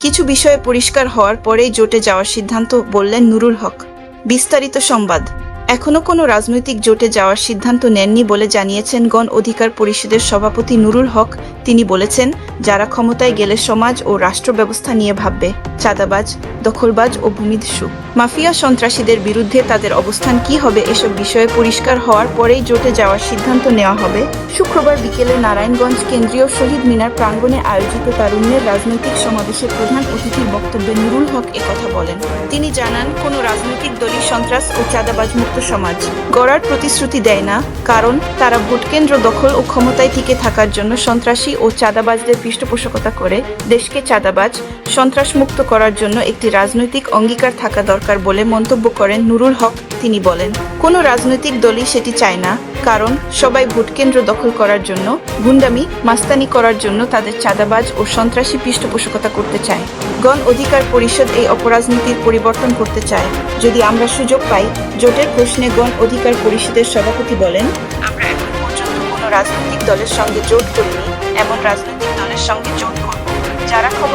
কিছু বিষয়ে পরিষ্কার হওয়ার পরেই জোটে যাওয়ার সিদ্ধান্ত বললেন নুরুল হক। বিস্তারিত সংবাদ। এখনও কোনো রাজনৈতিক জোটে যাওয়ার সিদ্ধান্ত নেননি বলে জানিয়েছেন গণ অধিকার পরিষদের সভাপতি নুরুল হক। তিনি বলেছেন, যারা ক্ষমতায় গেলে সমাজ ও রাষ্ট্র ব্যবস্থা নিয়ে ভাববে, চাঁদাবাজ, দখলবাজ ও ভূমিদস্যু মাফিয়া সন্ত্রাসীদের বিরুদ্ধে তাদের অবস্থান কি হবে এসব বিষয়ে পরিষ্কার হওয়ার পরেই জোটে যাওয়ার সিদ্ধান্ত নেওয়া হবে। শুক্রবার বিকেলে নারায়ণগঞ্জ কেন্দ্রীয় শহীদ মিনার প্রাঙ্গণে আয়োজিত তারুণ্যের রাজনৈতিক সমাবেশের প্রধান অতিথির বক্তব্যে নুরুল হক একথা বলেন। তিনি জানান, কোনো রাজনৈতিক দলই সন্ত্রাস ও চাঁদাবাজ মুক্ত সমাজ। গড়ার প্রতিশ্রুতি দেয় না, কারণ তারা ভোটকেন্দ্র দখল ও ক্ষমতায় টিকে থাকার জন্য সন্ত্রাসী ও চাঁদাবাজদের পৃষ্ঠপোষকতা করে। দেশকে চাঁদাবাজ, সন্ত্রাসমুক্ত করার জন্য একটি রাজনৈতিক অঙ্গীকার থাকা দরকার। বলে মন্তব্য করেন নুরুল হক। তিনি বলেন, কোনো রাজনৈতিক দলই সেটি চায় না, কারণ সবাই ভোটকেন্দ্র দখল করার জন্য, গুন্ডামি, মাস্তানি করার জন্য তাদের চাঁদাবাজ ও সন্ত্রাসী পৃষ্ঠপোষকতা করতে চায়। গণ অধিকার পরিষদ এই অপরাজনীতির পরিবর্তন করতে চায়। যদি আমরা সুযোগ পাই, জোটের প্রশ্নে গণ অধিকার পরিষদের সভাপতি বলেন, আমরা এখন পর্যন্ত কোনো রাজনৈতিক দলের সঙ্গে জোট করিনি, এমন রাজনৈতিক দলের সঙ্গে জোট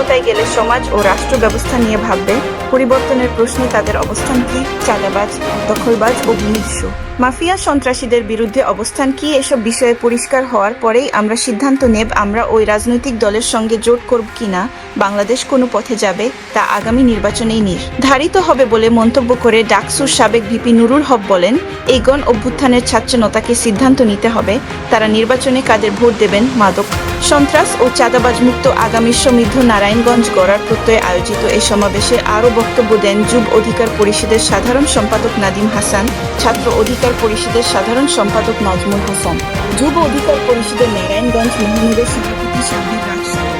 ক্ষমতায় গেলে সমাজ ও রাষ্ট্র ব্যবস্থা নিয়ে ভাববে। পরিবর্তনের প্রশ্নে তাদের অবস্থান কি? চাঁদাবাজ, দখলবাজ ও ভূমিদস্যু মাফিয়া সন্ত্রাসীদের বিরুদ্ধে অবস্থান কি এসব বিষয়ে পরিষ্কার হওয়ার পরেই আমরা সিদ্ধান্ত নেব আমরা ওই রাজনৈতিক দলের সঙ্গে জোট করব কিনা, বাংলাদেশ কোনো পথে যাবে তা আগামী নির্বাচনেই নির্ধারিত হবে বলে মন্তব্য করে ডাকসুর সাবেক ভিপি নুরুল হক বলেন, এই গণ অভ্যুত্থানের ছাত্রনতাকে সিদ্ধান্ত নিতে হবে, তারা নির্বাচনে কাদের ভোট দেবেন মাদক। সন্ত্রাস ও চাঁদাবাজ মুক্ত আগামী সমৃদ্ধ নারায়ণগঞ্জ গড়ার প্রত্যয়ে আয়োজিত এই সমাবেশে আরও বক্তব্য দেন যুব অধিকার পরিষদের সাধারণ সম্পাদক নাদিম হাসান, ছাত্র অধিকার পরিষদের সাধারণ সম্পাদক নাজমুল হোসেন যুব অধিকার পরিষদের নারায়ণগঞ্জ মহানগর সভাপতি সাব্বির